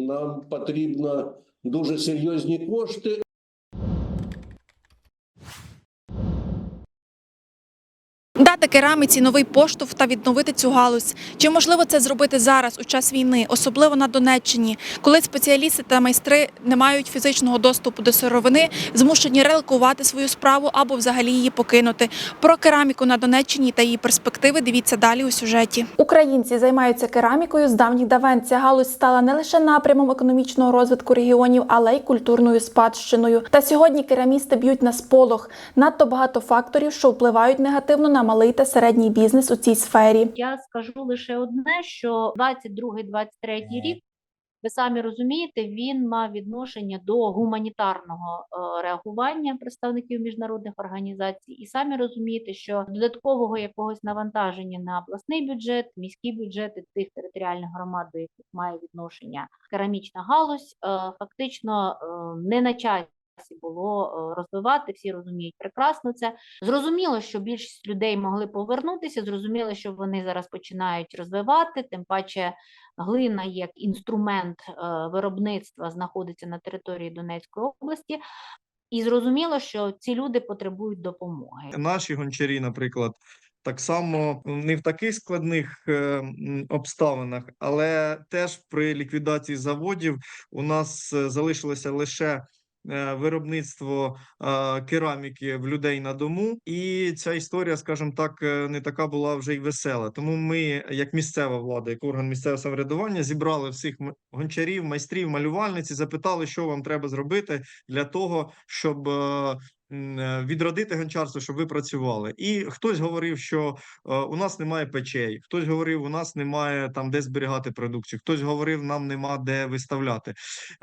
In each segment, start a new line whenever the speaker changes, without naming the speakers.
Нам потрібно дуже серйозні кошти.
Кераміці новий поштовх та відновити цю галузь. Чи можливо це зробити зараз у час війни, особливо на Донеччині, коли спеціалісти та майстри не мають фізичного доступу до сировини, змушені релокувати свою справу або взагалі її покинути? Про кераміку на Донеччині та її перспективи дивіться далі у сюжеті. Українці займаються керамікою з давніх давен. Ця галузь стала не лише напрямом економічного розвитку регіонів, але й культурною спадщиною. Та сьогодні керамісти б'ють на сполох. Надто багато факторів, що впливають негативно на малий та середній бізнес у цій сфері.
Я скажу лише одне, що 22-23 рік, ви самі розумієте, він мав відношення до гуманітарного е, реагування представників міжнародних організацій, і самі розумієте, що додаткового якогось навантаження на обласний бюджет, міські бюджети тих територіальних громад, до яких має відношення керамічна галузь, е, фактично е, не на часі було е, розвивати. Всі розуміють прекрасно це. Зрозуміло, що більшість людей могли повернутися. Зрозуміло, що вони зараз починають розвивати. Тим паче, глина як інструмент е, виробництва знаходиться на території Донецької області. І зрозуміло, що ці люди потребують допомоги.
Наші гончарі, наприклад, так само не в таких складних е, обставинах, але теж при ліквідації заводів у нас е, залишилося лише виробництво е, кераміки в людей на дому, і ця історія, скажімо так, е, не така була вже й весела. Тому ми, як місцева влада, як орган місцевого самоврядування, зібрали всіх гончарів, майстрів, малювальниць і запитали, що вам треба зробити для того, щоб е, е, відродити гончарство, щоб ви працювали. І хтось говорив, що е, у нас немає печей, хтось говорив, у нас немає там де зберігати продукцію, хтось говорив, нам нема де виставляти.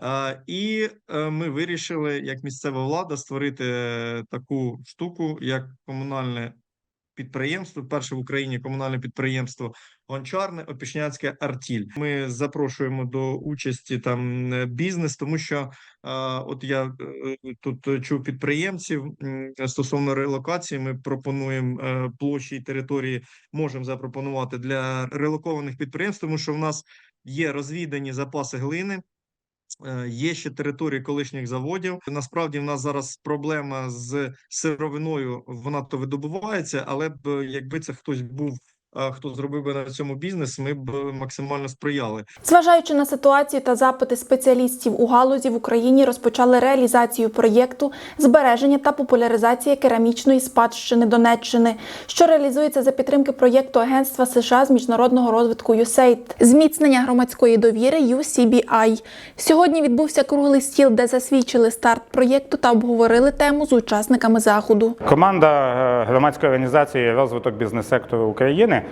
Е, І е, ми вирішили, як місцева влада, створити е, таку штуку, як комунальне. Підприємство, перше в Україні комунальне підприємство Гончарне Опішняцьке Артіль. Ми запрошуємо до участі там е, бізнес, тому що е, от я е, тут чув підприємців стосовно релокації. Ми пропонуємо площі і території, можемо запропонувати для релокованих підприємств, тому що в нас є розвідані запаси глини. Е, Є ще території колишніх заводів. Насправді в нас зараз проблема з сировиною. Вона то видобувається, але б якби це хтось був, хто зробив би на цьому бізнес, ми б максимально сприяли.
Зважаючи на ситуацію та запити спеціалістів у галузі в Україні, розпочали реалізацію проєкту збереження та популяризація керамічної спадщини Донеччини, що реалізується за підтримки проєкту Агентства США з міжнародного розвитку USAID, зміцнення громадської довіри UCBI. Сьогодні відбувся круглий стіл, де засвідчили старт проєкту та обговорили тему з учасниками заходу.
Команда е, громадської організації розвиток бізнес-сектору України е,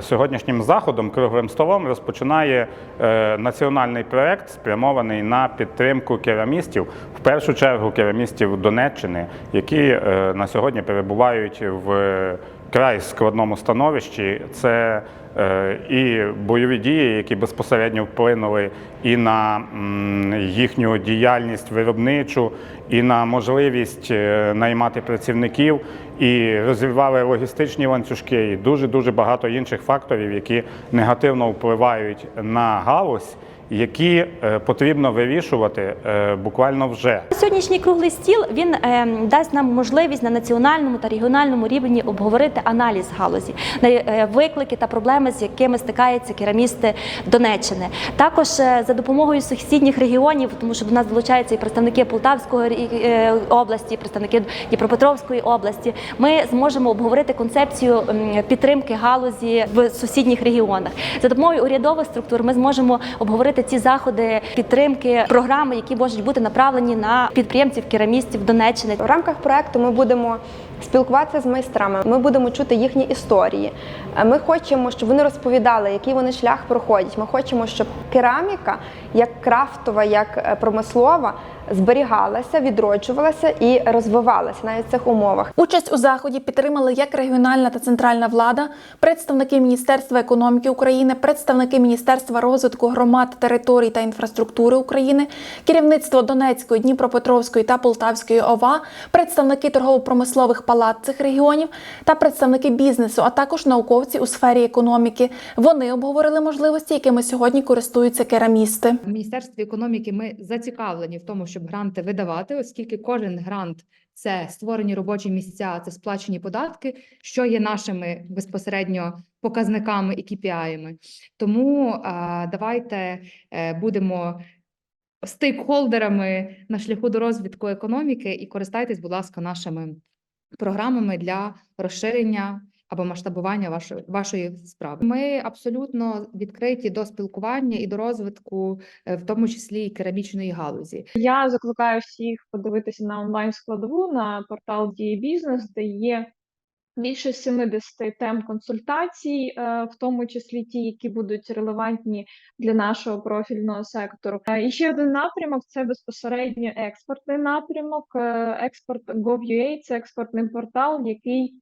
сьогоднішнім заходом круглим столом розпочинає е, національний проект, спрямований на підтримку керамістів, в першу чергу керамістів Донеччини, які е, на сьогодні перебувають в край складному становищі. Це е, і бойові дії, які безпосередньо вплинули і на їхню діяльність виробничу, і на можливість е, наймати працівників, і розірвали логістичні ланцюжки, і дуже дуже багато інших факторів, які негативно впливають на галузь, які е, потрібно вирішувати е, буквально вже.
Сьогоднішній круглий стіл він е, дасть нам можливість на національному та регіональному рівні обговорити аналіз галузі, е, виклики та проблеми, з якими стикаються керамісти Донеччини. Також е, за допомогою сусідніх регіонів, тому що до нас долучаються і представники Полтавської е, області, і представники Дніпропетровської області. Ми зможемо обговорити концепцію підтримки галузі в сусідніх регіонах. За допомогою урядових структур ми зможемо обговорити ці заходи підтримки, програми, які можуть бути направлені на підприємців, керамістів Донеччини.
В рамках проекту ми будемо спілкуватися з майстрами. Ми будемо чути їхні історії. Е, Ми хочемо, щоб вони розповідали, який вони шлях проходять. Ми хочемо, щоб кераміка, як крафтова, як е, промислова, зберігалася, відроджувалася і розвивалася навіть в цих умовах.
Участь у заході підтримали як регіональна та центральна влада, представники Міністерства економіки України, представники Міністерства розвитку громад, територій та інфраструктури України, керівництво Донецької, Дніпропетровської та Полтавської ОВА, представники торгово-промислових палат цих регіонів та представники бізнесу, а також науковці у сфері економіки. Вони обговорили можливості, якими сьогодні користуються керамісти.
В Міністерстві економіки ми зацікавлені в тому, щоб гранти видавати, оскільки кожен грант це створені робочі місця, це сплачені податки, що є нашими безпосередньо показниками і KPI-ями. Тому а, давайте е, будемо стейкхолдерами на шляху до розвитку економіки і користайтесь, будь ласка, нашими програмами для розширення або масштабування вашої вашої справи. Ми абсолютно відкриті до спілкування і до розвитку, е, в тому числі і керамічної галузі.
Я закликаю всіх подивитися на онлайн складову на портал Дії Бізнес, де є більше 70 тем консультацій, е, в тому числі ті, які будуть релевантні для нашого профільного сектору. Е, І ще один напрямок це безпосередньо експортний напрямок. Е, Експорт Gov.ua – це експортний портал, який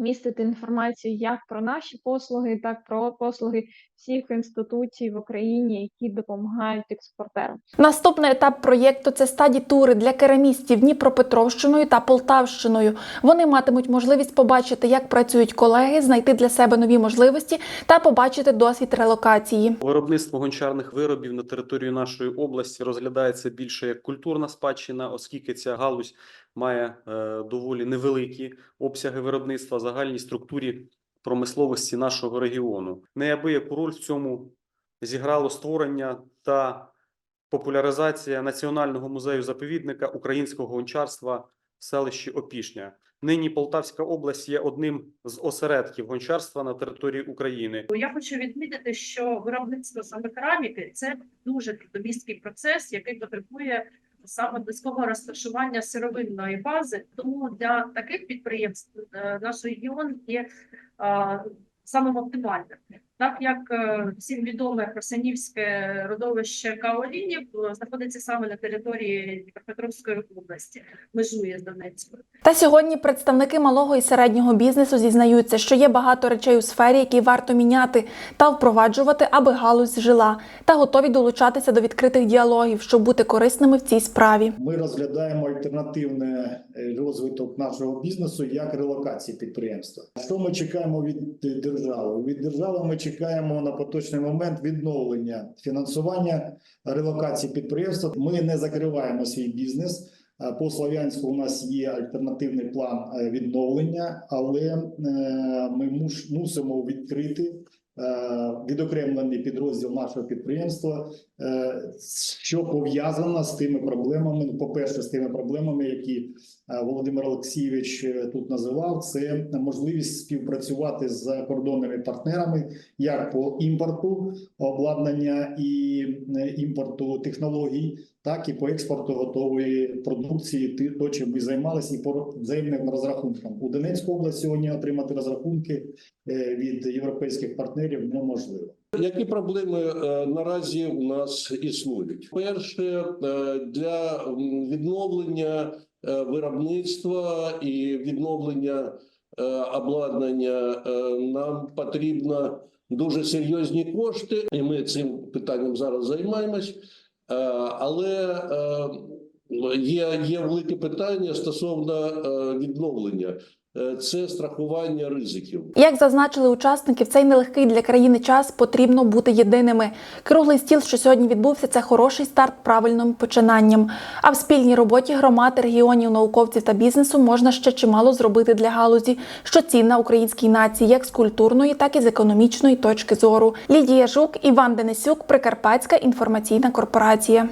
містить інформацію як про наші послуги, так про послуги всіх інституцій в Україні, які допомагають експортерам.
Наступний етап проєкту це стаді тури для керамістів Дніпропетровщиною та Полтавщиною. Вони матимуть можливість побачити, як працюють колеги, знайти для себе нові можливості та побачити досвід релокації.
Виробництво гончарних виробів на території нашої області розглядається більше як культурна спадщина, оскільки ця галузь має е, доволі невеликі обсяги виробництва в загальній структурі промисловості нашого регіону. Неабияку роль в цьому зіграло створення та популяризація Національного музею заповідника українського гончарства в селищі Опішня. Нині Полтавська область є одним з осередків гончарства на території України.
Я хочу відмітити, що виробництво саме кераміки це дуже трудомісткий процес, який потребує саме близького розташування сировинної бази. Тому для таких підприємств е, наш регіон є е, самим оптимальним. Так як е, всім відоме Красанівське родовище Каолінів е, знаходиться саме на території Дніпропетровської області, межує з Донецькою.
Та сьогодні представники малого і середнього бізнесу зізнаються, що є багато речей у сфері, які варто міняти та впроваджувати, аби галузь жила, та готові долучатися до відкритих діалогів, щоб бути корисними в цій справі.
Ми розглядаємо альтернативний е, розвиток нашого бізнесу як релокації підприємства. Що ми чекаємо від держави? Від держави ми чекаємо на поточний момент відновлення фінансування релокації підприємства. Ми не закриваємо свій бізнес. Е, По Слов'янську у нас є альтернативний план е, відновлення, але е, ми мусимо відкрити відокремлений підрозділ нашого підприємства, е, що пов'язано з тими проблемами. Ну, По-перше, з тими проблемами, які е, Володимир Олексійович е, тут називав, це можливість співпрацювати з закордонними партнерами як по імпорту обладнання і е, імпорту технологій, так і по експорту готової продукції, то чим ми займалися, і по взаємним розрахункам. У Донецьку область сьогодні отримати розрахунки е, від європейських партнерів неможливо.
Які проблеми е, наразі у нас існують? Перше, е, для відновлення виробництва і відновлення обладнання нам потрібно дуже серйозні кошти, і ми цим питанням зараз займаємось. Е, Але е, є, є велике питання стосовно е, відновлення. Е, Це страхування ризиків.
Як зазначили учасники, в цей нелегкий для країни час потрібно бути єдиними. Круглий стіл, що сьогодні відбувся, це хороший старт правильним починанням. А в спільній роботі громад, регіонів, науковців та бізнесу можна ще чимало зробити для галузі, що цінна українській нації, як з культурної, так і з економічної точки зору. Лідія Жук, Іван Денисюк, Прикарпатська інформаційна корпорація.